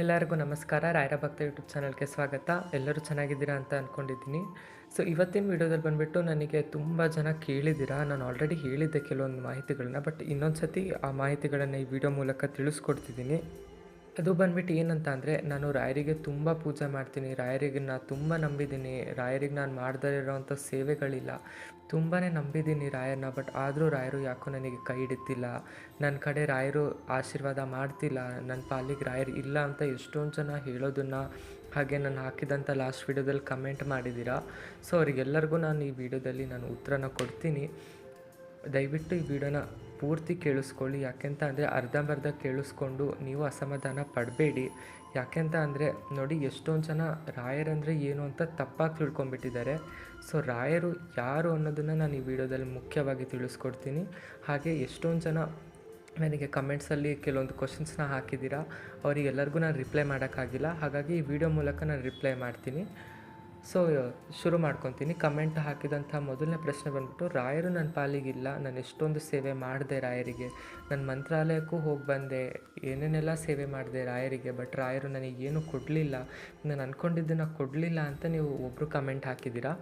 ಎಲ್ಲರಿಗೂ ನಮಸ್ಕಾರ. ರಾಯರ ಭಕ್ತ ಯೂಟ್ಯೂಬ್ ಚಾನಲ್ಗೆ ಸ್ವಾಗತ. ಎಲ್ಲರೂ ಚೆನ್ನಾಗಿದ್ದೀರಾ ಅಂತ ಅಂದ್ಕೊಂಡಿದ್ದೀನಿ ಸೊ ಇವತ್ತಿನ ವಿಡಿಯೋದಲ್ಲಿ ಬಂದುಬಿಟ್ಟು ನನಗೆ ತುಂಬ ಜನ ಕೇಳಿದ್ದೀರಾ? ನಾನು ಆಲ್ರೆಡಿ ಹೇಳಿದ್ದೆ ಕೆಲವೊಂದು ಮಾಹಿತಿಗಳನ್ನ ಬಟ್ ಇನ್ನೊಂದು ಸತಿ ಆ ಮಾಹಿತಿಗಳನ್ನು ಈ ವಿಡಿಯೋ ಮೂಲಕ ತಿಳಿಸ್ಕೊಡ್ತಿದ್ದೀನಿ. ಅದು ಬಂದ್ಬಿಟ್ಟು ಏನಂತ ಅಂದರೆ ನಾನು ರಾಯರಿಗೆ ತುಂಬ ಪೂಜೆ ಮಾಡ್ತೀನಿ. ರಾಯರಿಗೆ ನಾನು ತುಂಬ ನಂಬಿದ್ದೀನಿ. ರಾಯರಿಗೆ ನಾನು ಮಾಡ್ದೇ ಇರೋವಂಥ ಸೇವೆಗಳಿಲ್ಲ. ತುಂಬಾ ನಂಬಿದ್ದೀನಿ ರಾಯರನ್ನ, ಬಟ್ ಆದರೂ ರಾಯರು ಯಾಕೋ ನನಗೆ ಕೈ ಹಿಡಿತಿಲ್ಲ. ನನ್ನ ಕಡೆ ರಾಯರು ಆಶೀರ್ವಾದ ಮಾಡ್ತಿಲ್ಲ. ನನ್ನ ಪಾಲಿಗೆ ರಾಯರು ಇಲ್ಲ ಅಂತ ಎಷ್ಟೊಂದು ಜನ ಹೇಳೋದನ್ನು ಹಾಗೆ ನಾನು ಹಾಕಿದಂಥ ಲಾಸ್ಟ್ ವೀಡಿಯೋದಲ್ಲಿ ಕಮೆಂಟ್ ಮಾಡಿದ್ದೀರಾ ಸೊ ಅವರಿಗೆಲ್ಲರಿಗೂ ನಾನು ಈ ವಿಡಿಯೋದಲ್ಲಿ ನಾನು ಉತ್ತರನ ಕೊಡ್ತೀನಿ. ದಯವಿಟ್ಟು ಈ ವಿಡಿಯೋನ ಪೂರ್ತಿ ಕೇಳಿಸ್ಕೊಳ್ಳಿ. ಯಾಕೆಂತ ಅಂದರೆ ಅರ್ಧಂಬರ್ಧ ಕೇಳಿಸ್ಕೊಂಡು ನೀವು ಅಸಮಾಧಾನ ಪಡಬೇಡಿ. ಯಾಕೆಂತ ಅಂದರೆ ನೋಡಿ ಎಷ್ಟೊಂದು ಜನ ರಾಯರಂದರೆ ಏನು ಅಂತ ತಪ್ಪಾಗಿ ತಿಳ್ಕೊಂಬಿಟ್ಟಿದ್ದಾರೆ ಸೊ ರಾಯರು ಯಾರು ಅನ್ನೋದನ್ನು ನಾನು ಈ ವಿಡಿಯೋದಲ್ಲಿ ಮುಖ್ಯವಾಗಿ ತಿಳಿಸ್ಕೊಡ್ತೀನಿ. ಹಾಗೆ ಎಷ್ಟೊಂದು ಜನ ನನಗೆ ಕಮೆಂಟ್ಸಲ್ಲಿ ಕೆಲವೊಂದು ಕ್ವಶನ್ಸ್ನ ಹಾಕಿದ್ದೀರಾ, ಅವರಿಗೆಲ್ಲರಿಗೂ ನಾನು ರಿಪ್ಲೈ ಮಾಡೋಕ್ಕಾಗಿಲ್ಲ. ಹಾಗಾಗಿ ಈ ವಿಡಿಯೋ ಮೂಲಕ ನಾನು ರಿಪ್ಲೈ ಮಾಡ್ತೀನಿ. ಸೊ ಶುರು ಮಾಡ್ಕೊತೀನಿ. ಕಮೆಂಟ್ ಹಾಕಿದಂಥ ಮೊದಲನೇ ಪ್ರಶ್ನೆ ಬಂದ್ಬಿಟ್ಟು, ರಾಯರು ನನ್ನ ಪಾಲಿಗಿಲ್ಲ. ನಾನು ಎಷ್ಟೊಂದು ಸೇವೆ ಮಾಡಿದೆ ರಾಯರಿಗೆ. ನನ್ನ ಮಂತ್ರಾಲಯಕ್ಕೂ ಹೋಗಿ ಬಂದೆ. ಏನೇನೆಲ್ಲ ಸೇವೆ ಮಾಡಿದೆ ರಾಯರಿಗೆ. ಬಟ್ ರಾಯರು ನನಗೆ ಏನು ಕೊಡಲಿಲ್ಲ. ನಾನು ಅಂದ್ಕೊಂಡಿದ್ದನ್ನು ಕೊಡಲಿಲ್ಲ ಅಂತ ನೀವು ಒಬ್ಬರು ಕಮೆಂಟ್ ಹಾಕಿದ್ದೀರಾ?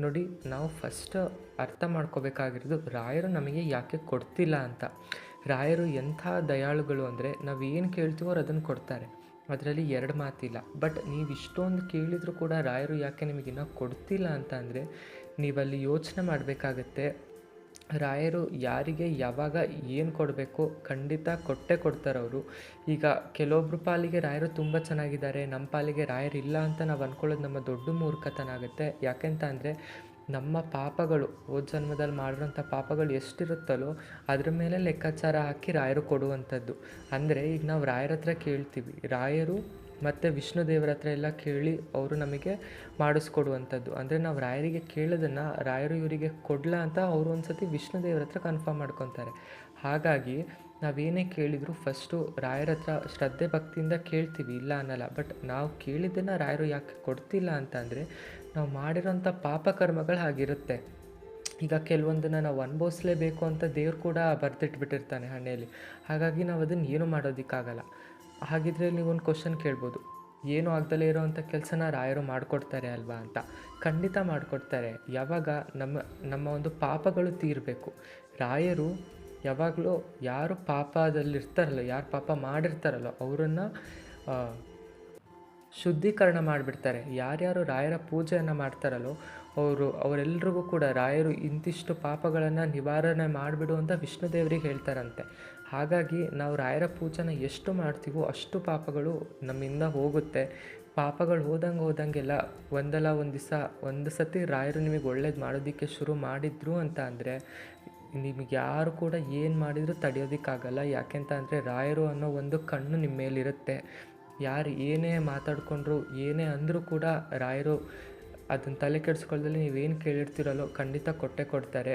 ನೋಡಿ, ನಾವು ಫಸ್ಟ್ ಅರ್ಥ ಮಾಡ್ಕೋಬೇಕಾಗಿರೋದು, ರಾಯರು ನಮಗೆ ಯಾಕೆ ಕೊಡ್ತಿಲ್ಲ ಅಂತ. ರಾಯರು ಎಂಥ ದಯಾಳುಗಳು ಅಂದರೆ ನಾವು ಏನು ಕೇಳ್ತೀವೋ ಅದನ್ನು ಕೊಡ್ತಾರೆ. ಅದರಲ್ಲಿ ಎರಡು ಮಾತಿಲ್ಲ. ಬಟ್ ನೀವು ಇಷ್ಟೊಂದು ಕೇಳಿದರೂ ಕೂಡ ರಾಯರು ಯಾಕೆ ನಿಮಗಿನ್ನೂ ಕೊಡ್ತಿಲ್ಲ ಅಂತ ಅಂದರೆ ನೀವಲ್ಲಿ ಯೋಚನೆ ಮಾಡಬೇಕಾಗತ್ತೆ. ರಾಯರು ಯಾರಿಗೆ ಯಾವಾಗ ಏನು ಕೊಡಬೇಕು ಖಂಡಿತ ಕೊಟ್ಟೆ ಕೊಡ್ತಾರವರು ಈಗ ಕೆಲವೊಬ್ಬರು ಪಾಲಿಗೆ ರಾಯರು ತುಂಬ ಚೆನ್ನಾಗಿದ್ದಾರೆ. ನಮ್ಮ ಪಾಲಿಗೆ ರಾಯರು ಇಲ್ಲ ಅಂತ ನಾವು ಅಂದ್ಕೊಳ್ಳೋದು ನಮ್ಮ ದೊಡ್ಡ ಮೂರ್ಖತನ ಆಗುತ್ತೆ. ಯಾಕೆಂತ ಅಂದರೆ ನಮ್ಮ ಪಾಪಗಳು, ಹೋದ ಜನ್ಮದಲ್ಲಿ ಮಾಡಿರೋಂಥ ಪಾಪಗಳು ಎಷ್ಟಿರುತ್ತಲ್ಲೋ ಅದ್ರ ಮೇಲೆ ಲೆಕ್ಕಾಚಾರ ಹಾಕಿ ರಾಯರು ಕೊಡುವಂಥದ್ದು. ಅಂದರೆ ಈಗ ನಾವು ರಾಯರ ಹತ್ರ ಕೇಳ್ತೀವಿ. ರಾಯರು ಮತ್ತು ವಿಷ್ಣು ದೇವರ ಹತ್ರ ಎಲ್ಲ ಕೇಳಿ ಅವರು ನಮಗೆ ಮಾಡಿಸ್ಕೊಡುವಂಥದ್ದು. ಅಂದರೆ ನಾವು ರಾಯರಿಗೆ ಕೇಳೋದನ್ನು ರಾಯರು ಇವರಿಗೆ ಕೊಡಲ ಅಂತ ಅವರು ಒಂದು ಸತಿ ವಿಷ್ಣು ದೇವರ ಹತ್ರ ಕನ್ಫರ್ಮ್ ಮಾಡ್ಕೊತಾರೆ. ಹಾಗಾಗಿ ನಾವೇನೇ ಕೇಳಿದರೂ ಫಸ್ಟು ರಾಯರ ಹತ್ರ ಶ್ರದ್ಧೆ ಭಕ್ತಿಯಿಂದ ಕೇಳ್ತೀವಿ, ಇಲ್ಲ ಅನ್ನಲ್ಲ. ಬಟ್ ನಾವು ಕೇಳಿದ್ದನ್ನು ರಾಯರು ಯಾಕೆ ಕೊಡ್ತಿಲ್ಲ ಅಂತ ಅಂದರೆ ನಾವು ಮಾಡಿರೋಂಥ ಪಾಪಕರ್ಮಗಳು ಹಾಗಿರುತ್ತೆ. ಈಗ ಕೆಲವೊಂದನ್ನು ನಾವು ಅನುಭವಿಸ್ಲೇಬೇಕು ಅಂತ ದೇವ್ರು ಕೂಡ ಬರೆದಿಟ್ಬಿಟ್ಟಿರ್ತಾನೆ ಹಣೆಯಲ್ಲಿ. ಹಾಗಾಗಿ ನಾವು ಅದನ್ನು ಏನೂ ಮಾಡೋದಕ್ಕಾಗಲ್ಲ. ಹಾಗಿದ್ರೆ ಒಂದು ಕ್ವಶನ್ ಕೇಳ್ಬೋದು. ಏನು ಆಗ್ದಲೇ ಇರೋವಂಥ ಕೆಲಸನ ರಾಯರು ಮಾಡಿಕೊಡ್ತಾರೆ ಅಲ್ವಾ ಅಂತ. ಖಂಡಿತ ಮಾಡಿಕೊಡ್ತಾರೆ. ಯಾವಾಗ ನಮ್ಮ ನಮ್ಮ ಒಂದು ಪಾಪಗಳು ತೀರಬೇಕು. ರಾಯರು ಯಾವಾಗಲೂ ಯಾರು ಪಾಪದಲ್ಲಿರ್ತಾರಲ್ಲ, ಯಾರು ಪಾಪ ಮಾಡಿರ್ತಾರಲ್ಲ, ಅವರನ್ನು ಶುದ್ಧೀಕರಣ ಮಾಡಿಬಿಡ್ತಾರೆ. ಯಾರ್ಯಾರು ರಾಯರ ಪೂಜೆಯನ್ನು ಮಾಡ್ತಾರಲ್ಲೋ ಅವರು, ಅವರೆಲ್ರಿಗೂ ಕೂಡ ರಾಯರು ಇಂತಿಷ್ಟು ಪಾಪಗಳನ್ನು ನಿವಾರಣೆ ಮಾಡಿಬಿಡು ಅಂತ ವಿಷ್ಣು ದೇವರಿಗೆ ಹೇಳ್ತಾರಂತೆ. ಹಾಗಾಗಿ ನಾವು ರಾಯರ ಪೂಜೆನ ಎಷ್ಟು ಮಾಡ್ತೀವೋ ಅಷ್ಟು ಪಾಪಗಳು ನಮ್ಮಿಂದ ಹೋಗುತ್ತೆ. ಪಾಪಗಳು ಹೋದಂಗೆ ಹೋದಂಗೆಲ್ಲ ಒಂದಲ್ಲ ಒಂದು ದಿವಸ, ಒಂದು ಸತಿ ರಾಯರು ನಿಮಗೆ ಒಳ್ಳೇದು ಮಾಡೋದಕ್ಕೆ ಶುರು ಮಾಡಿದ್ರು ಅಂತ ಅಂದರೆ ನಿಮಗೆ ಯಾರು ಕೂಡ ಏನು ಮಾಡಿದರೂ ತಡೆಯೋದಕ್ಕಾಗಲ್ಲ. ಯಾಕೆಂತ ಅಂದರೆ ರಾಯರು ಅನ್ನೋ ಒಂದು ಕಣ್ಣು ನಿಮ್ಮ ಮೇಲಿರುತ್ತೆ. ಯಾರು ಏನೇ ಮಾತಾಡಿಕೊಂಡ್ರು, ಏನೇ ಅಂದರೂ ಕೂಡ ರಾಯರು ಅದನ್ನು ತಲೆ ಕೆಡಿಸ್ಕೊಳ್ದಲ್ಲಿ ನೀವೇನು ಕೇಳಿರ್ತೀರಲ್ಲೋ ಖಂಡಿತ ಕೊಟ್ಟೆ ಕೊಡ್ತಾರೆ.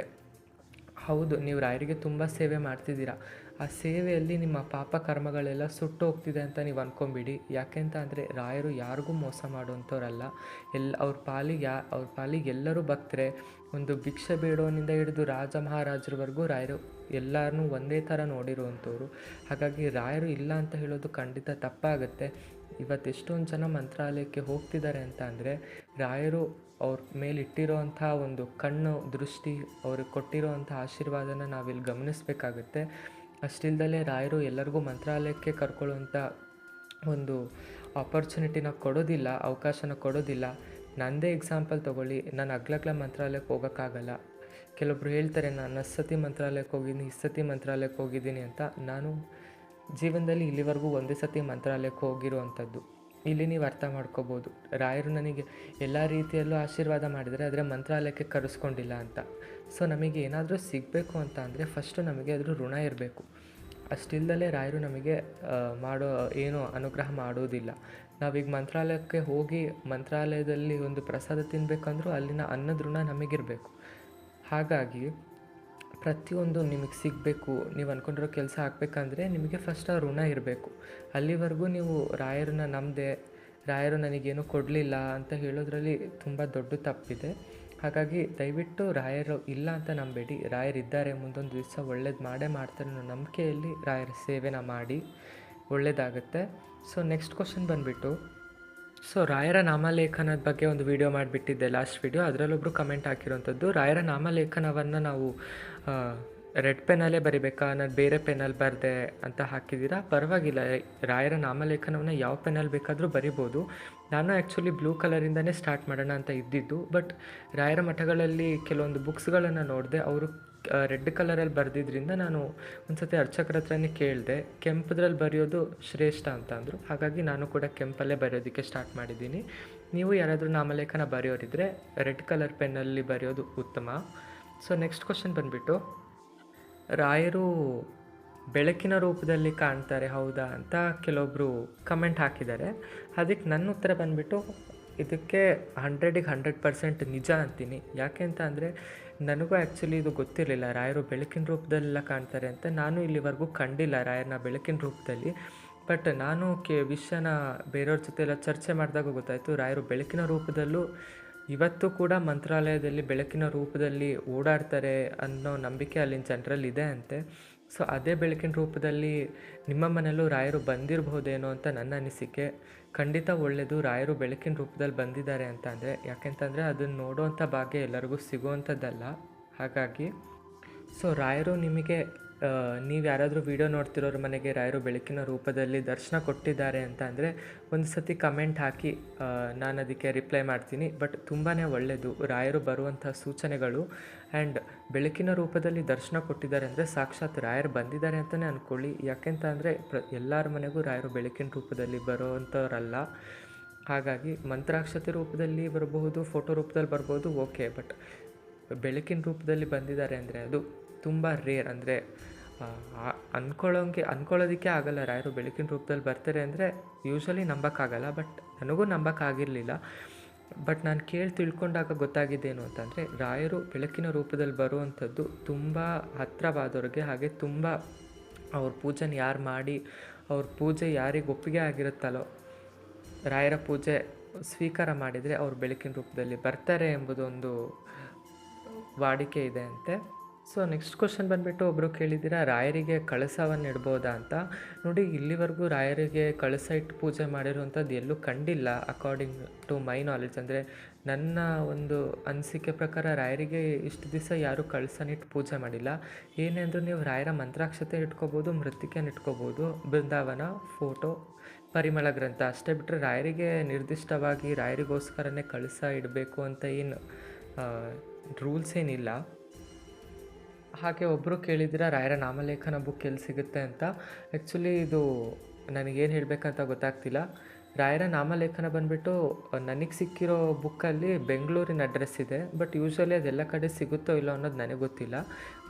ಹೌದು, ನೀವು ರಾಯರಿಗೆ ತುಂಬ ಸೇವೆ ಮಾಡ್ತಿದ್ದೀರಾ. ಆ ಸೇವೆಯಲ್ಲಿ ನಿಮ್ಮ ಪಾಪ ಕರ್ಮಗಳೆಲ್ಲ ಸುಟ್ಟು ಹೋಗ್ತಿದೆ ಅಂತ ನೀವು ಅಂದ್ಕೊಂಬಿಡಿ ಯಾಕೆಂತ ಅಂದರೆ ರಾಯರು ಯಾರಿಗೂ ಮೋಸ ಮಾಡುವಂಥವ್ರಲ್ಲ. ಎಲ್ಲ ಅವ್ರ ಪಾಲಿಗೆ ಯಾ, ಅವ್ರ ಪಾಲಿಗೆ ಎಲ್ಲರೂ ಭಕ್ತರೆ. ಒಂದು ಭಿಕ್ಷೆ ಬೇಡೋನಿಂದ ಹಿಡಿದು ರಾಜ ಮಹಾರಾಜರವರೆಗೂ ರಾಯರು ಎಲ್ಲರನ್ನೂ ಒಂದೇ ಥರ ನೋಡಿರುವಂಥವ್ರು. ಹಾಗಾಗಿ ರಾಯರು ಇಲ್ಲ ಅಂತ ಹೇಳೋದು ಖಂಡಿತ ತಪ್ಪಾಗುತ್ತೆ. ಇವತ್ತು ಎಷ್ಟೊಂದು ಜನ ಮಂತ್ರಾಲಯಕ್ಕೆ ಹೋಗ್ತಿದ್ದಾರೆ ಅಂತ ಅಂದರೆ ರಾಯರು ಅವ್ರ ಮೇಲೆ ಇಟ್ಟಿರೋವಂಥ ಒಂದು ಕಣ್ಣು, ದೃಷ್ಟಿ, ಅವ್ರಿಗೆ ಕೊಟ್ಟಿರೋವಂಥ ಆಶೀರ್ವಾದನ ನಾವಿಲ್ಲಿ ಗಮನಿಸಬೇಕಾಗುತ್ತೆ. ಅಷ್ಟಿಲ್ದಲೇ ರಾಯರು ಎಲ್ಲರಿಗೂ ಮಂತ್ರಾಲಯಕ್ಕೆ ಕರ್ಕೊಳ್ಳುವಂಥ ಒಂದು ಆಪರ್ಚುನಿಟಿನ ಕೊಡೋದಿಲ್ಲ, ಅವಕಾಶನ ಕೊಡೋದಿಲ್ಲ. ನನ್ನದೇ ಎಕ್ಸಾಂಪಲ್ ತೊಗೊಳ್ಳಿ. ನಾನು ಅಗ್ಲಗ್ಲ ಮಂತ್ರಾಲಯಕ್ಕೆ ಹೋಗೋಕ್ಕಾಗಲ್ಲ. ಕೆಲವೊಬ್ರು ಹೇಳ್ತಾರೆ, ನಾನು ಅಸ್ಸತಿ ಸತಿ ಮಂತ್ರಾಲಯಕ್ಕೆ ಹೋಗಿದ್ದೀನಿ ಇಸ್ಸತಿ ಸತಿ ಮಂತ್ರಾಲಯಕ್ಕೆ ಹೋಗಿದ್ದೀನಿ ಅಂತ. ನಾನು ಜೀವನದಲ್ಲಿ ಇಲ್ಲಿವರೆಗೂ ಒಂದೇ ಸತಿ ಮಂತ್ರಾಲಯಕ್ಕೆ ಹೋಗಿರುವಂಥದ್ದು. ಇಲ್ಲಿ ನೀವು ಅರ್ಥ ಮಾಡ್ಕೋಬೋದು. ರಾಯರು ನನಗೆ ಎಲ್ಲ ರೀತಿಯಲ್ಲೂ ಆಶೀರ್ವಾದ ಮಾಡಿದರೆ ಆದರೆ ಮಂತ್ರಾಲಯಕ್ಕೆ ಕರೆಸ್ಕೊಂಡಿಲ್ಲ ಅಂತ. ಸೊ ನಮಗೆ ಏನಾದರೂ ಸಿಗಬೇಕು ಅಂತ ಅಂದರೆ ಫಸ್ಟು ನಮಗೆ ಅದ್ರ ಋಣ ಇರಬೇಕು. ಅಷ್ಟಿಲ್ಲದಲ್ಲೇ ರಾಯರು ನಮಗೆ ಮಾಡೋ, ಏನು ಅನುಗ್ರಹ ಮಾಡೋದಿಲ್ಲ. ನಾವೀಗ ಮಂತ್ರಾಲಯಕ್ಕೆ ಹೋಗಿ ಮಂತ್ರಾಲಯದಲ್ಲಿ ಒಂದು ಪ್ರಸಾದ ತಿನ್ನಬೇಕಂದ್ರೂ ಅಲ್ಲಿನ ಅನ್ನದ ಋಣ ನಮಗಿರಬೇಕು. ಹಾಗಾಗಿ ಪ್ರತಿಯೊಂದು ನಿಮಗೆ ಸಿಗಬೇಕು. ನೀವು ಅಂದ್ಕೊಂಡಿರೋ ಕೆಲಸ ಆಗಬೇಕಂದ್ರೆ ನಿಮಗೆ ಫಸ್ಟ್ ಆ ಋಣ ಇರಬೇಕು. ಅಲ್ಲಿವರೆಗೂ ನೀವು ರಾಯರನ್ನ ನಂಬದೆ, ರಾಯರು ನನಗೇನು ಕೊಡಲಿಲ್ಲ ಅಂತ ಹೇಳೋದ್ರಲ್ಲಿ ತುಂಬ ದೊಡ್ಡ ತಪ್ಪಿದೆ. ಹಾಗಾಗಿ ದಯವಿಟ್ಟು ರಾಯರು ಇಲ್ಲ ಅಂತ ನಂಬೇಡಿ ರಾಯರಿದ್ದಾರೆ, ಮುಂದೊಂದು ದಿವಸ ಒಳ್ಳೇದು ಮಾಡೇ ಮಾಡ್ತಾರೆ ಅನ್ನೋ ನಂಬಿಕೆಯಲ್ಲಿ ರಾಯರ ಸೇವೆನ ಮಾಡಿ ಒಳ್ಳೆಯದಾಗುತ್ತೆ ಸೊ ನೆಕ್ಸ್ಟ್ ಕ್ವಶನ್ ಬಂದುಬಿಟ್ಟು ಸೊ ರಾಯರ ನಾಮಲೇಖನದ ಬಗ್ಗೆ ಒಂದು ವಿಡಿಯೋ ಮಾಡಿಬಿಟ್ಟಿದ್ದೆ ಲಾಸ್ಟ್ ವಿಡಿಯೋ ಅದರಲ್ಲೊಬ್ಬರು ಕಮೆಂಟ್ ಹಾಕಿರೋಂಥದ್ದು, ರಾಯರ ನಾಮಲೇಖನವನ್ನು ನಾವು ರೆಡ್ ಪೆನ್ನಲ್ಲೇ ಬರಿಬೇಕಾ? ನಾನು ಬೇರೆ ಪೆನ್ನಲ್ಲಿ ಬರದೆ ಅಂತ ಹಾಕಿದ್ದೀರಾ? ಪರವಾಗಿಲ್ಲ, ರಾಯರ ನಾಮಲೇಖನವನ್ನು ಯಾವ ಪೆನ್ನಲ್ಲಿ ಬೇಕಾದರೂ ಬರಿಬೋದು. ನಾನು ಆ್ಯಕ್ಚುಲಿ ಬ್ಲೂ ಕಲರಿಂದನೇ ಸ್ಟಾರ್ಟ್ ಮಾಡೋಣ ಅಂತ ಇದ್ದಿದ್ದು ಬಟ್ ರಾಯರ ಮಠಗಳಲ್ಲಿ ಕೆಲವೊಂದು ಬುಕ್ಸ್ಗಳನ್ನು ನೋಡಿದೆ, ಅವರು ರೆಡ್ ಕಲರಲ್ಲಿ ಬರೆದಿದ್ದರಿಂದ ನಾನು ಒಂದು ಸತಿ ಅರ್ಚಕರ ಹತ್ರನೇ ಕೇಳಿದೆ, ಕೆಂಪದ್ರಲ್ಲಿ ಬರೆಯೋದು ಶ್ರೇಷ್ಠ ಅಂತ ಅಂದರು. ಹಾಗಾಗಿ ನಾನು ಕೂಡ ಕೆಂಪಲ್ಲೇ ಬರೆಯೋದಕ್ಕೆ ಸ್ಟಾರ್ಟ್ ಮಾಡಿದ್ದೀನಿ. ನೀವು ಯಾರಾದರೂ ನಾಮಲೇಖನ ಬರೆಯೋರಿದ್ದರೆ ರೆಡ್ ಕಲರ್ ಪೆನ್ನಲ್ಲಿ ಬರೆಯೋದು ಉತ್ತಮ. ಸೊ ನೆಕ್ಸ್ಟ್ ಕ್ವಶನ್ ಬಂದುಬಿಟ್ಟು, ರಾಯರು ಬೆಳಕಿನ ರೂಪದಲ್ಲಿ ಕಾಣ್ತಾರೆ ಹೌದಾ ಅಂತ ಕೆಲವೊಬ್ಬರು ಕಮೆಂಟ್ ಹಾಕಿದ್ದಾರೆ. ಅದಕ್ಕೆ ನನ್ನ ಉತ್ತರ ಬಂದುಬಿಟ್ಟು, ಇದಕ್ಕೆ ಹಂಡ್ರೆಡಿಗೆ ಹಂಡ್ರೆಡ್ ಪರ್ಸೆಂಟ್ ನಿಜ ಅಂತೀನಿ. ಯಾಕೆ ಅಂತ ಅಂದರೆ ನನಗೂ ಆ್ಯಕ್ಚುಲಿ ಇದು ಗೊತ್ತಿರಲಿಲ್ಲ. ರಾಯರು ಬೆಳಕಿನ ರೂಪದಲ್ಲೆಲ್ಲ ಕಾಣ್ತಾರೆ ಅಂತ ನಾನು ಇಲ್ಲಿವರೆಗೂ ಕಂಡಿಲ್ಲ ರಾಯರನ್ನ ಬೆಳಕಿನ ರೂಪದಲ್ಲಿ. ಬಟ್ ನಾನು ಕೆ ವಿಷಯನ ಬೇರೆಯವ್ರ ಜೊತೆ ಎಲ್ಲ ಚರ್ಚೆ ಮಾಡಿದಾಗ ಗೊತ್ತಾಯಿತು, ರಾಯರು ಬೆಳಕಿನ ರೂಪದಲ್ಲೂ ಇವತ್ತು ಕೂಡ ಮಂತ್ರಾಲಯದಲ್ಲಿ ಬೆಳಕಿನ ರೂಪದಲ್ಲಿ ಓಡಾಡ್ತಾರೆ ಅನ್ನೋ ನಂಬಿಕೆ ಅಲ್ಲಿನ ಜನರಲ್ಲಿ ಇದೆ ಅಂತೆ. ಸೊ ಅದೇ ಬೆಳಕಿನ ರೂಪದಲ್ಲಿ ನಿಮ್ಮ ಮನೆಯಲ್ಲೂ ರಾಯರು ಬಂದಿರಬಹುದೇನೋ ಅಂತ ನನ್ನ ಅನಿಸಿಕೆ. ಖಂಡಿತ ಒಳ್ಳೆಯದು, ರಾಯರು ಬೆಳಕಿನ ರೂಪದಲ್ಲಿ ಬಂದಿದ್ದಾರೆ ಅಂತ ಅಂದರೆ. ಯಾಕೆಂತಂದರೆ ಅದನ್ನು ನೋಡೋವಂಥ ಭಾಗ್ಯ ಎಲ್ಲರಿಗೂ ಸಿಗುವಂಥದ್ದಲ್ಲ. ಹಾಗಾಗಿ, ಸೊ ರಾಯರು ನಿಮಗೆ ನೀವು ಯಾರಾದರೂ ವೀಡಿಯೋ ನೋಡ್ತಿರೋರ ಮನೆಗೆ ರಾಯರು ಬೆಳಕಿನ ರೂಪದಲ್ಲಿ ದರ್ಶನ ಕೊಟ್ಟಿದ್ದಾರೆ ಅಂತ ಅಂದರೆ ಒಂದು ಸತಿ ಕಮೆಂಟ್ ಹಾಕಿ ನಾನು ಅದಕ್ಕೆ ರಿಪ್ಲೈ ಮಾಡ್ತೀನಿ. ಬಟ್ ತುಂಬಾ ಒಳ್ಳೆಯದು ರಾಯರು ಬರುವಂಥ ಸೂಚನೆಗಳು ಆ್ಯಂಡ್ ಬೆಳಕಿನ ರೂಪದಲ್ಲಿ ದರ್ಶನ ಕೊಟ್ಟಿದ್ದಾರೆ ಅಂದರೆ ಸಾಕ್ಷಾತ್ ರಾಯರು ಬಂದಿದ್ದಾರೆ ಅಂತಲೇ ಅಂದ್ಕೊಳ್ಳಿ ಯಾಕೆಂತ ಅಂದರೆ ಪ್ರ, ಎಲ್ಲರ ಮನೆಗೂ ರಾಯರು ಬೆಳಕಿನ ರೂಪದಲ್ಲಿ ಬರೋವಂಥವ್ರಲ್ಲ ಹಾಗಾಗಿ ಮಂತ್ರಾಕ್ಷತೆ ರೂಪದಲ್ಲಿ ಬರಬಹುದು ಫೋಟೋ ರೂಪದಲ್ಲಿ ಬರ್ಬೋದು ಓಕೆ ಬಟ್ ಬೆಳಕಿನ ರೂಪದಲ್ಲಿ ಬಂದಿದ್ದಾರೆ ಅಂದರೆ ಅದು ತುಂಬ ರೇರ್ ಅಂದರೆ ಅಂದ್ಕೊಳ್ಳೋಂಗೆ ಅಂದ್ಕೊಳ್ಳೋದಕ್ಕೆ ಆಗಲ್ಲ. ರಾಯರು ಬೆಳಕಿನ ರೂಪದಲ್ಲಿ ಬರ್ತಾರೆ ಅಂದರೆ ಯೂಶ್ವಲಿ ನಂಬೋಕ್ಕಾಗಲ್ಲ ಬಟ್ ನನಗೂ ನಂಬೋಕ್ಕಾಗಿರಲಿಲ್ಲ. ಬಟ್ ನಾನು ಕೇಳಿ ತಿಳ್ಕೊಂಡಾಗ ಗೊತ್ತಾಗಿದ್ದೇನು ಅಂತಂದರೆ, ರಾಯರು ಬೆಳಕಿನ ರೂಪದಲ್ಲಿ ಬರುವಂಥದ್ದು ತುಂಬ ಹತ್ತಿರವಾದವ್ರಿಗೆ ಹಾಗೆ ತುಂಬ ಅವ್ರ ಪೂಜೆನ ಯಾರು ಮಾಡಿ, ಅವ್ರ ಪೂಜೆ ಯಾರಿಗೆ ಒಪ್ಪಿಗೆ ಆಗಿರುತ್ತಲ್ಲೋ ರಾಯರ ಪೂಜೆ ಸ್ವೀಕಾರ ಮಾಡಿದರೆ ಅವ್ರು ಬೆಳಕಿನ ರೂಪದಲ್ಲಿ ಬರ್ತಾರೆ ಎಂಬುದೊಂದು ವಾಡಿಕೆ ಇದೆ ಅಂತೆ. ಸೊ ನೆಕ್ಸ್ಟ್ ಕ್ವಶನ್ ಬಂದುಬಿಟ್ಟು ಒಬ್ಬರು ಕೇಳಿದ್ದೀರಾ, ರಾಯರಿಗೆ ಕಳಸವನ್ನು ಇಡ್ಬೋದಾ ಅಂತ? ನೋಡಿ, ಇಲ್ಲಿವರೆಗೂ ರಾಯರಿಗೆ ಕಳಸ ಇಟ್ಟು ಪೂಜೆ ಮಾಡಿರುವಂಥದ್ದು ಎಲ್ಲೂ ಕಂಡಿಲ್ಲ ಅಕಾರ್ಡಿಂಗ್ ಟು ಮೈ ನಾಲೆಡ್ಜ್ ಅಂದರೆ, ನನ್ನ ಒಂದು ಅನಿಸಿಕೆ ಪ್ರಕಾರ ರಾಯರಿಗೆ ಇಷ್ಟು ದಿವಸ ಯಾರೂ ಕಳಸನಿಟ್ಟು ಪೂಜೆ ಮಾಡಿಲ್ಲ. ಏನೇ ನೀವು ರಾಯರ ಮಂತ್ರಾಕ್ಷತೆ ಇಟ್ಕೋಬೋದು ಮೃತ್ತಿಕೆನ ಇಟ್ಕೋಬೋದು, ಬೃಂದಾವನ ಫೋಟೋ ಪರಿಮಳ ಗ್ರಂಥ, ಅಷ್ಟೇ ಬಿಟ್ಟರೆ ರಾಯರಿಗೆ ನಿರ್ದಿಷ್ಟವಾಗಿ ರಾಯರಿಗೋಸ್ಕರನೇ ಕಳಸ ಇಡಬೇಕು ಅಂತ ಏನು ರೂಲ್ಸ್ ಏನಿಲ್ಲ. ಹಾಗೆ ಒಬ್ಬರು ಕೇಳಿದ್ರೆ ರಾಯರ ನಾಮಲೇಖನ ಬುಕ್ ಎಲ್ಲಿ ಸಿಗುತ್ತೆ ಅಂತ. ಆ್ಯಕ್ಚುಲಿ ಇದು ನನಗೇನು ಹೇಳಬೇಕಂತ ಗೊತ್ತಾಗ್ತಿಲ್ಲ. ರಾಯರ ನಾಮಲೇಖನ ಬಂದುಬಿಟ್ಟು, ನನಗೆ ಸಿಕ್ಕಿರೋ ಬುಕ್ಕಲ್ಲಿ ಬೆಂಗಳೂರಿನ ಅಡ್ರೆಸ್ ಇದೆ ಬಟ್ ಯೂಶ್ವಲಿ ಅದೆಲ್ಲ ಕಡೆ ಸಿಗುತ್ತೋ ಇಲ್ಲೋ ಅನ್ನೋದು ನನಗೆ ಗೊತ್ತಿಲ್ಲ.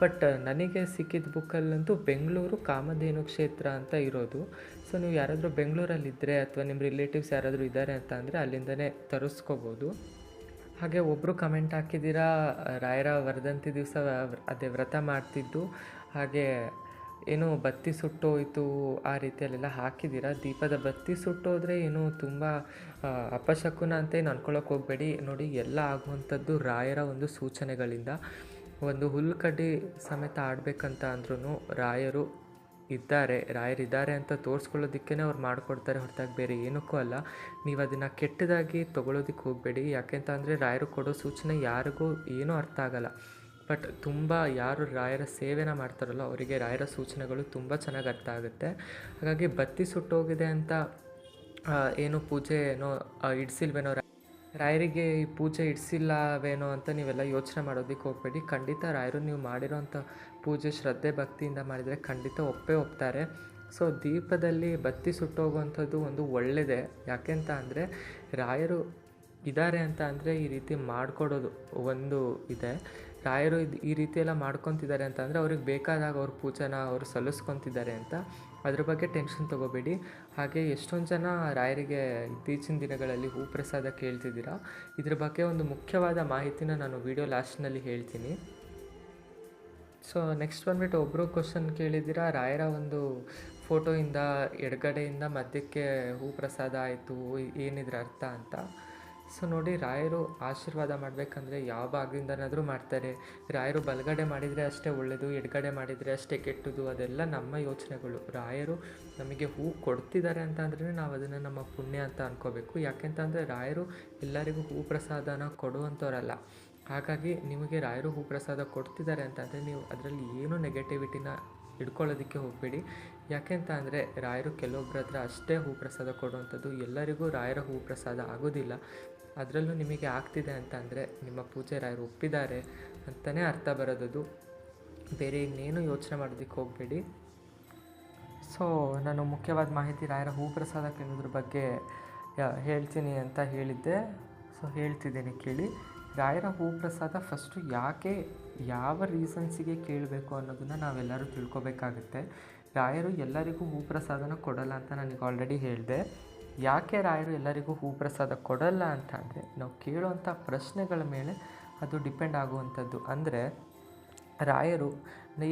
ಬಟ್ ನನಗೆ ಸಿಕ್ಕಿದ ಬುಕ್ಕಲ್ಲಂತೂ ಬೆಂಗಳೂರು ಕಾಮಧೇನು ಕ್ಷೇತ್ರ ಅಂತ ಇರೋದು. ಸೊ ನೀವು ಯಾರಾದರೂ ಬೆಂಗಳೂರಲ್ಲಿದ್ದರೆ ಅಥವಾ ನಿಮ್ಮ ರಿಲೇಟಿವ್ಸ್ ಯಾರಾದರೂ ಇದ್ದಾರೆ ಅಂತ ಅಂದರೆ ಅಲ್ಲಿಂದನೇ ತರಿಸ್ಕೋಬೋದು. ಹಾಗೆ ಒಬ್ಬರು ಕಮೆಂಟ್ ಹಾಕಿದ್ದೀರಾ? ರಾಯರ ವರ್ಧಂತಿ ದಿವಸ ಅದೇ ವ್ರತ ಮಾಡ್ತಿದ್ದು. ಹಾಗೆ ಏನು ಬತ್ತಿ ಸುಟ್ಟೋಯಿತು ಆ ರೀತಿಯಲ್ಲೆಲ್ಲ ಹಾಕಿದ್ದೀರಾ? ದೀಪದ ಬತ್ತಿ ಸುಟ್ಟೋದ್ರೆ ಏನು ತುಂಬ ಅಪಶಕುನ ಅಂತ ಏನು ಅನ್ಕೊಳ್ಳೋಕೆ ಹೋಗಬೇಡಿ. ನೋಡಿ, ಎಲ್ಲ ಆಗುವಂಥದ್ದು ರಾಯರ ಒಂದು ಸೂಚನೆಗಳಿಂದ. ಒಂದು ಹುಲ್ಕಡ್ಡಿ ಸಮೇತ ಆಡಬೇಕಂತ ಅಂದ್ರೂ ರಾಯರು ಇದ್ದಾರೆ, ರಾಯರಿದ್ದಾರೆ ಅಂತ ತೋರಿಸ್ಕೊಳ್ಳೋದಕ್ಕೇ ಅವ್ರು ಮಾಡಿಕೊಡ್ತಾರೆ ಹೊರತಾಗಿ ಬೇರೆ ಏನಕ್ಕೂ ಅಲ್ಲ. ನೀವು ಅದನ್ನು ಕೆಟ್ಟದಾಗಿ ತೊಗೊಳೋದಕ್ಕೆ ಹೋಗಬೇಡಿ. ಯಾಕೆಂತ ಅಂದರೆ ರಾಯರು ಕೊಡೋ ಸೂಚನೆ ಯಾರಿಗೂ ಏನೂ ಅರ್ಥ ಆಗಲ್ಲ. ಬಟ್ ತುಂಬ ಯಾರು ರಾಯರ ಸೇವೆನ ಮಾಡ್ತಾರಲ್ಲ ಅವರಿಗೆ ರಾಯರ ಸೂಚನೆಗಳು ತುಂಬ ಚೆನ್ನಾಗಿ ಅರ್ಥ ಆಗುತ್ತೆ. ಹಾಗಾಗಿ ಬತ್ತಿ ಸುಟ್ಟೋಗಿದೆ ಅಂತ ಏನು ಪೂಜೆ ಏನೋ ಇಡ್ಸಿಲ್ವೇನೋ ರಾಯರಿಗೆ ಈ ಪೂಜೆ ಇಡಿಸಿಲ್ಲವೇನೋ ಅಂತ ನೀವೆಲ್ಲ ಯೋಚನೆ ಮಾಡೋದಕ್ಕೆ ಹೋಗಬೇಡಿ. ಖಂಡಿತ ರಾಯರು ನೀವು ಮಾಡಿರೋಂಥ ಪೂಜೆ ಶ್ರದ್ಧೆ ಭಕ್ತಿಯಿಂದ ಮಾಡಿದರೆ ಖಂಡಿತ ಒಪ್ಪೇ ಒಪ್ತಾರೆ. ಸೊ, ದೀಪದಲ್ಲಿ ಬತ್ತಿ ಸುಟ್ಟೋಗುವಂಥದ್ದು ಒಂದು ಒಳ್ಳೆಯದೇ ಯಾಕೆಂತ ಅಂದರೆ ರಾಯರು ಇದ್ದಾರೆ ಅಂತ ಅಂದರೆ ಈ ರೀತಿ ಮಾಡಿಕೊಡೋದು ಒಂದು ಇದೆ. ರಾಯರು ಇದು ಈ ರೀತಿ ಎಲ್ಲ ಮಾಡ್ಕೊತಿದ್ದಾರೆ ಅಂತ ಅಂದರೆ ಅವ್ರಿಗೆ ಬೇಕಾದಾಗ ಅವ್ರ ಪೂಜೆನ ಅವರು ಸಲ್ಲಿಸ್ಕೊತಿದ್ದಾರೆ ಅಂತ ಅದ್ರ ಬಗ್ಗೆ ಟೆನ್ಷನ್ ತೊಗೋಬೇಡಿ. ಹಾಗೆ ಎಷ್ಟೊಂದು ಜನ ರಾಯರಿಗೆ ಇತ್ತೀಚಿನ ದಿನಗಳಲ್ಲಿ ಹೂ ಪ್ರಸಾದ ಕೇಳ್ತಿದ್ದೀರಾ? ಇದ್ರ ಬಗ್ಗೆ ಒಂದು ಮುಖ್ಯವಾದ ಮಾಹಿತಿನ ನಾನು ವಿಡಿಯೋ ಲಾಸ್ಟ್ನಲ್ಲಿ ಹೇಳ್ತೀನಿ. ಸೊ ನೆಕ್ಸ್ಟ್ ಬಂದ್ಬಿಟ್ಟು ಒಬ್ಬರು ಕ್ವಶನ್ ಕೇಳಿದ್ದೀರಾ? ರಾಯರ ಒಂದು ಫೋಟೋಯಿಂದ ಎಡಗಡೆಯಿಂದ ಮಧ್ಯಕ್ಕೆ ಹೂ ಪ್ರಸಾದ ಆಯಿತು, ಏನಿದ್ರ ಅರ್ಥ ಅಂತ. ಸೊ ನೋಡಿ, ರಾಯರು ಆಶೀರ್ವಾದ ಮಾಡಬೇಕಂದ್ರೆ ಯಾವ ಭಾಗದಿಂದನಾದರೂ ಮಾಡ್ತಾರೆ. ರಾಯರು ಬಲಗಡೆ ಮಾಡಿದರೆ ಅಷ್ಟೇ ಒಳ್ಳೆಯದು ಎಡಗಡೆ ಮಾಡಿದರೆ ಅಷ್ಟೇ ಕೆಟ್ಟದು ಅದೆಲ್ಲ ನಮ್ಮ ಯೋಚನೆಗಳು. ರಾಯರು ನಮಗೆ ಹೂ ಕೊಡ್ತಿದ್ದಾರೆ ಅಂತ ಅಂದ್ರೆ ನಾವು ಅದನ್ನು ನಮ್ಮ ಪುಣ್ಯ ಅಂತ ಅನ್ಕೋಬೇಕು. ಯಾಕೆಂತಂದರೆ ರಾಯರು ಎಲ್ಲರಿಗೂ ಹೂ ಪ್ರಸಾದನ ಕೊಡುವಂಥವ್ರಲ್ಲ ಹಾಗಾಗಿ ನಿಮಗೆ ರಾಯರು ಹೂ ಪ್ರಸಾದ ಕೊಡ್ತಿದ್ದಾರೆ ಅಂತಂದರೆ ನೀವು ಅದರಲ್ಲಿ ಏನು ನೆಗೆಟಿವಿಟಿನ ಹಿಡ್ಕೊಳ್ಳೋದಕ್ಕೆ ಹೋಗಬೇಡಿ. ಯಾಕೆಂತ ಅಂದರೆ ರಾಯರು ಕೆಲವೊಬ್ಬರ ಹತ್ರ ಅಷ್ಟೇ ಹೂ ಪ್ರಸಾದ ಕೊಡುವಂಥದ್ದು ಎಲ್ಲರಿಗೂ ರಾಯರ ಹೂ ಪ್ರಸಾದ ಆಗೋದಿಲ್ಲ. ಅದರಲ್ಲೂ ನಿಮಗೆ ಆಗ್ತಿದೆ ಅಂತ ಅಂದರೆ ನಿಮ್ಮ ಪೂಜೆ ರಾಯರು ಒಪ್ಪಿದ್ದಾರೆ ಅಂತಲೇ ಅರ್ಥ ಬರೋದದು ಬೇರೆ ಇನ್ನೇನು ಯೋಚನೆ ಮಾಡೋದಕ್ಕೆ ಹೋಗಬೇಡಿ. ಸೊ ನಾನು ಮುಖ್ಯವಾದ ಮಾಹಿತಿ ರಾಯರ ಹೂ ಪ್ರಸಾದ ಕೇಳೋದ್ರ ಬಗ್ಗೆ ಹೇಳ್ತೀನಿ ಅಂತ ಹೇಳಿದ್ದೆ. ಸೊ ಹೇಳ್ತಿದ್ದೀನಿ ಕೇಳಿ. ರಾಯರ ಹೂ ಪ್ರಸಾದ ಫಸ್ಟು ಯಾಕೆ, ಯಾವ ರೀಸನ್ಸಿಗೆ ಕೇಳಬೇಕು ಅನ್ನೋದನ್ನು ನಾವೆಲ್ಲರೂ ತಿಳ್ಕೊಬೇಕಾಗುತ್ತೆ. ರಾಯರು ಎಲ್ಲರಿಗೂ ಹೂ ಪ್ರಸಾದನ ಕೊಡಲ್ಲ ಅಂತ ನನಗೆ ಆಲ್ರೆಡಿ ಹೇಳಿದೆ. ಯಾಕೆ ರಾಯರು ಎಲ್ಲರಿಗೂ ಹೂ ಪ್ರಸಾದ ಕೊಡಲ್ಲ ಅಂತ ಅಂದರೆ, ನಾವು ಕೇಳುವಂಥ ಪ್ರಶ್ನೆಗಳ ಮೇಲೆ ಅದು ಡಿಪೆಂಡ್ ಆಗುವಂಥದ್ದು. ಅಂದರೆ, ರಾಯರು,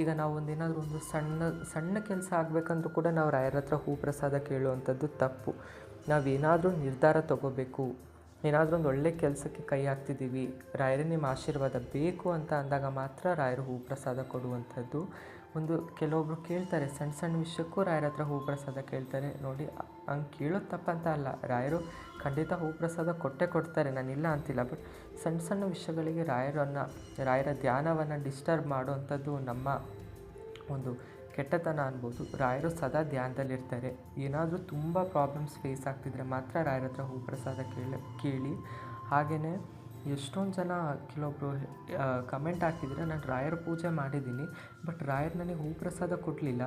ಈಗ ನಾವು ಒಂದೇನಾದರೂ ಒಂದು ಸಣ್ಣ ಸಣ್ಣ ಕೆಲಸ ಆಗಬೇಕಂದ್ರೂ ಕೂಡ ನಾವು ರಾಯರ ಹತ್ರ ಹೂ ಪ್ರಸಾದ ಕೇಳುವಂಥದ್ದು ತಪ್ಪು. ನಾವೇನಾದರೂ ನಿರ್ಧಾರ ತಗೋಬೇಕು. ಏನಾದರೂ ಒಂದು ಒಳ್ಳೆ ಕೆಲಸಕ್ಕೆ ಕೈ ಹಾಕ್ತಿದ್ದೀವಿ. ರಾಯರೇ ನಿಮ್ಮ ಆಶೀರ್ವಾದ ಬೇಕು ಅಂತ ಅಂದಾಗ ಮಾತ್ರ ರಾಯರು ಹೂ ಪ್ರಸಾದ ಕೊಡುವಂಥದ್ದು. ಒಂದು ಕೆಲವೊಬ್ಬರು ಕೇಳ್ತಾರೆ, ಸಣ್ಣ ಸಣ್ಣ ವಿಷಯಕ್ಕೂ ರಾಯರ ಹತ್ರ ಹೂ ಪ್ರಸಾದ ಕೇಳ್ತಾರೆ. ನೋಡಿ ಹಂಗೆ ಕೇಳೋದು ತಪ್ಪಂತ ಅಲ್ಲ. ರಾಯರು ಖಂಡಿತ ಹೂ ಪ್ರಸಾದ ಕೊಟ್ಟೇ ಕೊಡ್ತಾರೆ. ಇಲ್ಲ ಅಂತಿಲ್ಲ ಬಟ್ ಸಣ್ಣ ಸಣ್ಣ ವಿಷಯಗಳಿಗೆ ರಾಯರನ್ನು, ರಾಯರ ಧ್ಯಾನವನ್ನು ಡಿಸ್ಟರ್ಬ್ ಮಾಡುವಂಥದ್ದು ನಮ್ಮ ಒಂದು ಕೆಟ್ಟತನ ಅನ್ಬೋದು. ರಾಯರು ಸದಾ ಧ್ಯಾನದಲ್ಲಿರ್ತಾರೆ. ಏನಾದರೂ ತುಂಬ ಪ್ರಾಬ್ಲಮ್ಸ್ ಫೇಸ್ ಆಗ್ತಿದ್ರೆ ಮಾತ್ರ ರಾಯರ ಹತ್ರ ಹೂ ಪ್ರಸಾದ ಕೇಳಿ ಕೇಳಿ. ಹಾಗೆಯೇ ಎಷ್ಟೊಂದು ಜನ ಕೆಲವೊಬ್ಬರು ಕಮೆಂಟ್ ಹಾಕಿದರೆ ನಾನು ರಾಯರ ಪೂಜೆ ಮಾಡಿದ್ದೀನಿ ಬಟ್ ರಾಯರ್ ನನಗೆ ಹೂ ಪ್ರಸಾದ ಕೊಡಲಿಲ್ಲ.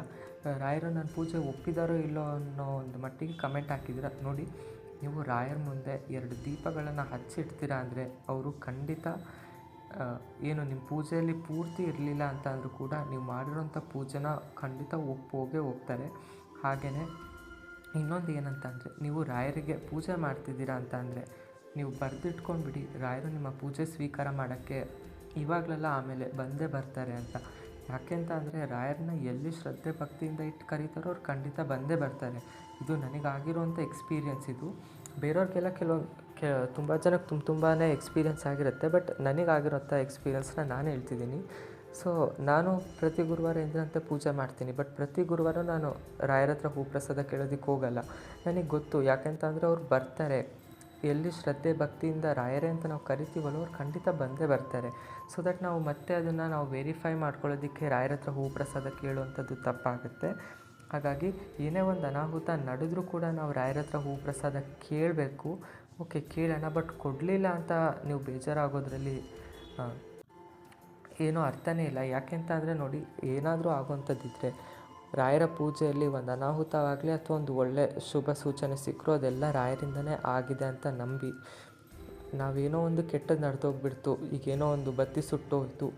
ರಾಯರು ನನ್ನ ಪೂಜೆ ಒಪ್ಪಿದಾರೋ ಇಲ್ಲೋ ಅನ್ನೋ ಒಂದು ಮಟ್ಟಿಗೆ ಕಮೆಂಟ್ ಹಾಕಿದ್ರೆ. ನೋಡಿ ನೀವು ರಾಯರ ಮುಂದೆ ಎರಡು ದೀಪಗಳನ್ನು ಹಚ್ಚಿಡ್ತೀರಾ ಅಂದರೆ ಅವರು ಖಂಡಿತ ಏನು ನಿಮ್ಮ ಪೂಜೆಯಲ್ಲಿ ಪೂರ್ತಿ ಇರಲಿಲ್ಲ ಅಂತ ಅಂದರೂ ಕೂಡ ನೀವು ಮಾಡಿರೋಂಥ ಪೂಜೆನ ಖಂಡಿತ ಒಪ್ಪೋಗೆ ಹೋಗೇ ಹೋಗ್ತಾರೆ ಹಾಗೆಯೇ ಇನ್ನೊಂದು ಏನಂತಂದರೆ ನೀವು ರಾಯರಿಗೆ ಪೂಜೆ ಮಾಡ್ತಿದ್ದೀರಾ ಅಂತ ಅಂದರೆ ನೀವು ಬರೆದಿಟ್ಕೊಂಡ್ಬಿಡಿ. ರಾಯರು ನಿಮ್ಮ ಪೂಜೆ ಸ್ವೀಕಾರ ಮಾಡೋಕ್ಕೆ ಇವಾಗಲೆಲ್ಲ ಆಮೇಲೆ ಬಂದೇ ಬರ್ತಾರೆ ಅಂತ. ಯಾಕೆಂತ ಅಂದರೆ ರಾಯರನ್ನ ಎಲ್ಲಿ ಶ್ರದ್ಧೆ ಭಕ್ತಿಯಿಂದ ಇಟ್ಟು ಕರೀತಾರೋ ಅವ್ರು ಖಂಡಿತ ಬಂದೇ ಬರ್ತಾರೆ. ಇದು ನನಗಾಗಿರುವಂಥ ಎಕ್ಸ್ಪೀರಿಯನ್ಸ್ ಇದು. ಬೇರೆಯವ್ರಿಗೆಲ್ಲ ಕೆಲವೊಂದು ಕೆ, ತುಂಬ ಜನಕ್ಕೆ ತುಂಬ ತುಂಬಾ ಎಕ್ಸ್ಪೀರಿಯನ್ಸ್ ಆಗಿರುತ್ತೆ, ಬಟ್ ನನಗಾಗಿರೋಂಥ ಎಕ್ಸ್ಪೀರಿಯನ್ಸ್ನ ನಾನು ಹೇಳ್ತಿದ್ದೀನಿ. ಸೊ, ನಾನು ಪ್ರತಿ ಗುರುವಾರ ಎಂದಿನಂತೆ ಪೂಜೆ ಮಾಡ್ತೀನಿ, ಬಟ್ ಪ್ರತಿ ಗುರುವಾರ ನಾನು ರಾಯರ ಹತ್ರ ಹೂ ಪ್ರಸಾದ ಕೇಳೋದಕ್ಕೆ ಹೋಗಲ್ಲ. ನನಗೆ ಗೊತ್ತು, ಯಾಕೆಂತ ಅಂದರೆ ಅವ್ರು ಬರ್ತಾರೆ. ಎಲ್ಲಿ ಶ್ರದ್ಧೆ ಭಕ್ತಿಯಿಂದ ರಾಯರೇ ಅಂತ ನಾವು ಕರಿತೀವಲ್ಲ ಅವ್ರು ಖಂಡಿತ ಬಂದೇ ಬರ್ತಾರೆ. ಸೊ ದಟ್ ನಾವು ಮತ್ತೆ ಅದನ್ನು ನಾವು ವೆರಿಫೈ ಮಾಡ್ಕೊಳ್ಳೋದಕ್ಕೆ ರಾಯರ ಹತ್ರ ಹೂ ಪ್ರಸಾದ ಕೇಳುವಂಥದ್ದು ತಪ್ಪಾಗುತ್ತೆ. ಹಾಗಾಗಿ ಏನೇ ಒಂದು ಅನಾಹುತ ನಡೆದ್ರೂ ಕೂಡ ನಾವು ರಾಯರ ಹತ್ರ ಹೂ ಪ್ರಸಾದ ಕೇಳಬೇಕು. ಓಕೆ ಕೇಳೋಣ ಬಟ್ ಕೊಡಲಿಲ್ಲ ಅಂತ ನೀವು ಬೇಜಾರಾಗೋದ್ರಲ್ಲಿ ಏನೂ ಅರ್ಥನೇ ಇಲ್ಲ. ಯಾಕೆಂತ ಅಂದರೆ ನೋಡಿ, ಏನಾದರೂ ಆಗುವಂಥದ್ದಿದ್ರೆ ರಾಯರ ಪೂಜೆಯಲ್ಲಿ ಒಂದು ಅನಾಹುತವಾಗಲಿ ಅಥವಾ ಒಂದು ಒಳ್ಳೆ ಶುಭ ಸೂಚನೆ ಸಿಕ್ಕರೂ ಅದೆಲ್ಲ ರಾಯರಿಂದನೇ ಆಗಿದೆ ಅಂತ ನಂಬಿ. ನಾವೇನೋ ಒಂದು ಕೆಟ್ಟದ್ದು ನಡೆದೋಗ್ಬಿಡ್ತು, ಈಗೇನೋ ಒಂದು ಬತ್ತಿ ಸುಟ್ಟೋಯ್ತು.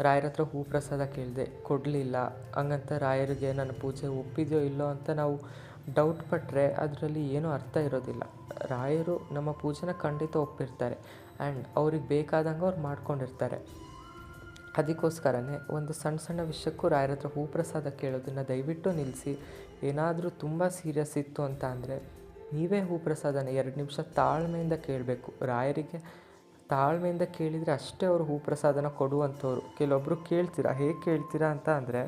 ರಾಯರ ಹತ್ರ ಹೂ ಪ್ರಸಾದ ಕೇಳಿದೆ, ಕೊಡಲಿಲ್ಲ, ಹಂಗಂತ ರಾಯರಿಗೆ ನನ್ನ ಪೂಜೆ ಒಪ್ಪಿದೆಯೋ ಇಲ್ಲೋ ಅಂತ ನಾವು ಡೌಟ್ ಪಟ್ಟರೆ ಅದರಲ್ಲಿ ಏನೂ ಅರ್ಥ ಇರೋದಿಲ್ಲ. ರಾಯರು ನಮ್ಮ ಪೂಜೆನ ಖಂಡಿತ ಒಪ್ಪಿರ್ತಾರೆ. ಆ್ಯಂಡ್ ಅವ್ರಿಗೆ ಬೇಕಾದಂಗೆ ಅವ್ರು ಮಾಡ್ಕೊಂಡಿರ್ತಾರೆ. ಅದಕ್ಕೋಸ್ಕರನೇ ಒಂದು ಸಣ್ಣ ಸಣ್ಣ ವಿಷಯಕ್ಕೂ ರಾಯರ ಹತ್ರ ಹೂ ಪ್ರಸಾದ ಕೇಳೋದನ್ನು ದಯವಿಟ್ಟು ನಿಲ್ಲಿಸಿ. ಏನಾದರೂ ತುಂಬ ಸೀರಿಯಸ್ ಇತ್ತು ಅಂತ ಅಂದರೆ ನೀವೇ ಹೂ ಪ್ರಸಾದನ ಎರಡು ನಿಮಿಷ ತಾಳ್ಮೆಯಿಂದ ಕೇಳಬೇಕು. ರಾಯರಿಗೆ ತಾಳ್ಮೆಯಿಂದ ಕೇಳಿದರೆ ಅಷ್ಟೇ ಅವರು ಹೂ ಪ್ರಸಾದನ ಕೊಡುವಂಥವ್ರು. ಕೆಲವೊಬ್ಬರು ಕೇಳ್ತೀರಾ, ಹೇಗೆ ಕೇಳ್ತೀರಾ ಅಂತ ಅಂದರೆ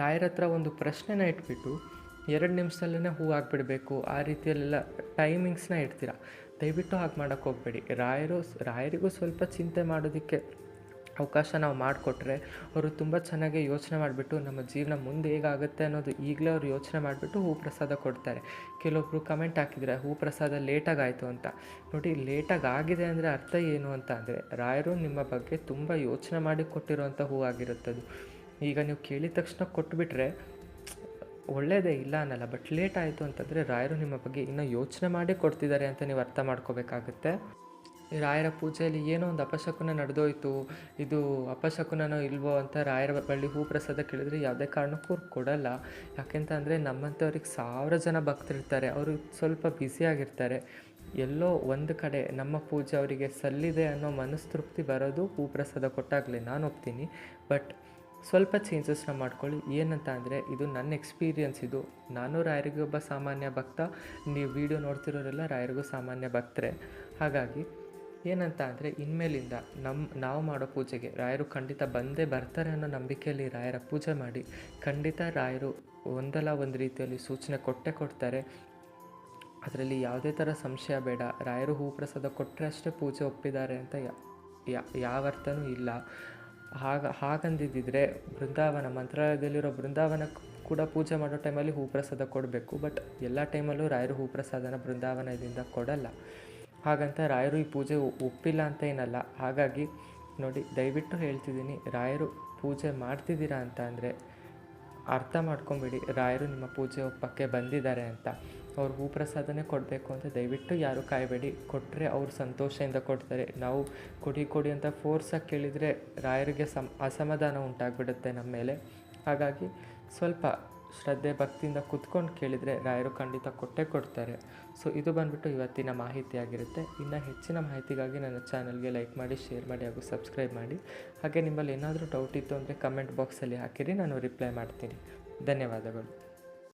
ರಾಯರ ಹತ್ರ ಒಂದು ಪ್ರಶ್ನೆನ ಇಟ್ಬಿಟ್ಟು ಎರಡು ನಿಮಿಷದಲ್ಲೇ ಹೂ ಆಗಿಬಿಡಬೇಕು ಆ ರೀತಿಯಲ್ಲೆಲ್ಲ ಟೈಮಿಂಗ್ಸ್ನ ಇಡ್ತೀರಾ. ದಯವಿಟ್ಟು ಹಾಗೆ ಮಾಡೋಕ್ಕೆ ಹೋಗಬೇಡಿ. ರಾಯರು, ರಾಯರಿಗೂ ಸ್ವಲ್ಪ ಚಿಂತೆ ಮಾಡೋದಕ್ಕೆ ಅವಕಾಶ ನಾವು ಮಾಡಿಕೊಟ್ರೆ ಅವರು ತುಂಬ ಚೆನ್ನಾಗಿ ಯೋಚನೆ ಮಾಡಿಬಿಟ್ಟು ನಮ್ಮ ಜೀವನ ಮುಂದೆ ಹೇಗಾಗುತ್ತೆ ಅನ್ನೋದು ಈಗಲೇ ಅವರು ಯೋಚನೆ ಮಾಡಿಬಿಟ್ಟು ಹೂ ಪ್ರಸಾದ ಕೊಡ್ತಾರೆ. ಕೆಲವೊಬ್ಬರು ಕಮೆಂಟ್ ಹಾಕಿದರೆ, ಹೂ ಪ್ರಸಾದ ಲೇಟಾಗಾಯಿತು ಅಂತ. ನೋಡಿ ಲೇಟಾಗಿ ಆಗಿದೆ ಅಂದರೆ ಅರ್ಥ ಏನು ಅಂತ ಅಂದರೆ, ರಾಯರು ನಿಮ್ಮ ಬಗ್ಗೆ ತುಂಬ ಯೋಚನೆ ಮಾಡಿ ಕೊಟ್ಟಿರುವಂಥ ಹೂ ಆಗಿರುತ್ತದು. ಈಗ ನೀವು ಕೇಳಿದ ತಕ್ಷಣ ಕೊಟ್ಟುಬಿಟ್ರೆ ಒಳ್ಳೆಯದೇ ಇಲ್ಲ ಅನ್ನಲ್ಲ ಬಟ್ ಲೇಟ್ ಆಯಿತು ಅಂತಂದರೆ ರಾಯರು ನಿಮ್ಮ ಬಗ್ಗೆ ಇನ್ನೂ ಯೋಚನೆ ಮಾಡಿ ಕೊಡ್ತಿದ್ದಾರೆ ಅಂತ ನೀವು ಅರ್ಥ ಮಾಡ್ಕೋಬೇಕಾಗುತ್ತೆ. ರಾಯರ ಪೂಜೆಯಲ್ಲಿ ಏನೋ ಒಂದು ಅಪಶಕುನ ನಡೆದೋಯ್ತು, ಇದು ಅಪಶಕುನನೋ ಇಲ್ವೋ ಅಂತ ರಾಯರ ಬಳಿ ಹೂ ಪ್ರಸಾದ ಕೇಳಿದ್ರೆ ಯಾವುದೇ ಕಾರಣಕ್ಕೂ ಅವ್ರು ಕೊಡಲ್ಲ. ಯಾಕೆಂತ ಅಂದರೆ ನಮ್ಮಂಥವ್ರಿಗೆ ಸಾವಿರ ಜನ ಭಕ್ತರಿರ್ತಾರೆ ಅವರು ಸ್ವಲ್ಪ ಬ್ಯುಸಿಯಾಗಿರ್ತಾರೆ ಎಲ್ಲೋ ಒಂದು ಕಡೆ ನಮ್ಮ ಪೂಜೆ ಅವರಿಗೆ ಸಲ್ಲಿದೆ ಅನ್ನೋ ಮನಸ್ತೃಪ್ತಿ ಬರೋದು ಹೂ ಪ್ರಸಾದ ಕೊಟ್ಟಾಗಲೇ ನಾನು ಒಪ್ತೀನಿ. ಬಟ್ ಸ್ವಲ್ಪ ಚೇಂಜಸ್ನ ಮಾಡ್ಕೊಳ್ಳಿ. ಏನಂತ ಅಂದರೆ ಇದು ನನ್ನ ಎಕ್ಸ್ಪೀರಿಯನ್ಸ್ ಇದು. ನಾನು ರಾಯರಿಗೆ ಒಬ್ಬ ಸಾಮಾನ್ಯ ಭಕ್ತ, ನೀವು ವಿಡಿಯೋ ನೋಡ್ತಿರೋರೆಲ್ಲ ರಾಯರಿಗೂ ಸಾಮಾನ್ಯ ಭಕ್ತರೆ. ಹಾಗಾಗಿ ಏನಂತ ಅಂದರೆ ಇನ್ಮೇಲಿಂದ ನಮ್ಮ ನಾವು ಮಾಡೋ ಪೂಜೆಗೆ ರಾಯರು ಖಂಡಿತ ಬಂದೇ ಬರ್ತಾರೆ ಅನ್ನೋ ನಂಬಿಕೆಯಲ್ಲಿ ರಾಯರ ಪೂಜೆ ಮಾಡಿ, ಖಂಡಿತ ರಾಯರು ಒಂದಲ್ಲ ಒಂದು ರೀತಿಯಲ್ಲಿ ಸೂಚನೆ ಕೊಟ್ಟೇ ಕೊಡ್ತಾರೆ. ಅದರಲ್ಲಿ ಯಾವುದೇ ಥರ ಸಂಶಯ ಬೇಡ. ರಾಯರು ಹೂ ಪ್ರಸಾದ ಕೊಟ್ಟರೆ ಅಷ್ಟೇ ಪೂಜೆ ಒಪ್ಪಿದ್ದಾರೆ ಅಂತ ಯಾವ ಅರ್ಥನೂ ಇಲ್ಲ. ಹಾಗ ಹಾಗಂದಿದ್ದರೆ ಬೃಂದಾವನ, ಮಂತ್ರಾಲಯದಲ್ಲಿರೋ ಬೃಂದಾವನ ಕೂಡ ಪೂಜೆ ಮಾಡೋ ಟೈಮಲ್ಲಿ ಹೂ ಪ್ರಸಾದ ಕೊಡಬೇಕು. ಬಟ್ ಎಲ್ಲ ಟೈಮಲ್ಲೂ ರಾಯರು ಹೂ ಪ್ರಸಾದನ ಬೃಂದಾವನದಿಂದ ಕೊಡಲ್ಲ. ಹಾಗಂತ ರಾಯರು ಈ ಪೂಜೆ ಒಪ್ಪಿಲ್ಲ ಅಂತ ಏನಲ್ಲ. ಹಾಗಾಗಿ ನೋಡಿ, ದಯವಿಟ್ಟು ಹೇಳ್ತಿದ್ದೀನಿ, ರಾಯರು ಪೂಜೆ ಮಾಡ್ತಿದ್ದೀರಾ ಅಂತ ಅಂದರೆ ಅರ್ಥ ಮಾಡ್ಕೊಂಬಿಡಿ, ರಾಯರು ನಿಮ್ಮ ಪೂಜೆ ಒಪ್ಪಕ್ಕೆ ಬಂದಿದ್ದಾರೆ ಅಂತ. ಅವ್ರು ಹೂ ಪ್ರಸಾದನೇ ಕೊಡಬೇಕು ಅಂತ ದಯವಿಟ್ಟು ಯಾರು ಕಾಯಬೇಡಿ. ಕೊಟ್ಟರೆ ಅವ್ರು ಸಂತೋಷದಿಂದ ಕೊಡ್ತಾರೆ. ನಾವು ಕೊಡಿ ಕೊಡಿ ಅಂತ ಫೋರ್ಸಾಗಿ ಕೇಳಿದರೆ ರಾಯರಿಗೆ ಸಮ ಅಸಮಾಧಾನ ಉಂಟಾಗ್ಬಿಡುತ್ತೆ ನಮ್ಮ ಮೇಲೆ. ಹಾಗಾಗಿ ಸ್ವಲ್ಪ ಶ್ರದ್ಧೆ ಭಕ್ತಿಯಿಂದ ಕುತ್ಕೊಂಡು ಕೇಳಿದರೆ ರಾಯರು ಖಂಡಿತ ಕೊಟ್ಟೇ ಕೊಡ್ತಾರೆ. ಸೊ ಇದು ಬಂದ್ಬಿಟ್ಟು ಇವತ್ತಿನ ಮಾಹಿತಿ ಆಗಿರುತ್ತೆ ಇನ್ನು ಹೆಚ್ಚಿನ ಮಾಹಿತಿಗಾಗಿ ನನ್ನ ಚಾನಲ್ಗೆ ಲೈಕ್ ಮಾಡಿ, ಶೇರ್ ಮಾಡಿ ಹಾಗೂ ಸಬ್ಸ್ಕ್ರೈಬ್ ಮಾಡಿ. ಹಾಗೆ ನಿಮ್ಮಲ್ಲಿ ಏನಾದರೂ ಡೌಟ್ ಇತ್ತು ಅಂದರೆ ಕಮೆಂಟ್ ಬಾಕ್ಸಲ್ಲಿ ಹಾಕಿರಿ, ನಾನು ರಿಪ್ಲೈ ಮಾಡ್ತೀನಿ. ಧನ್ಯವಾದಗಳು.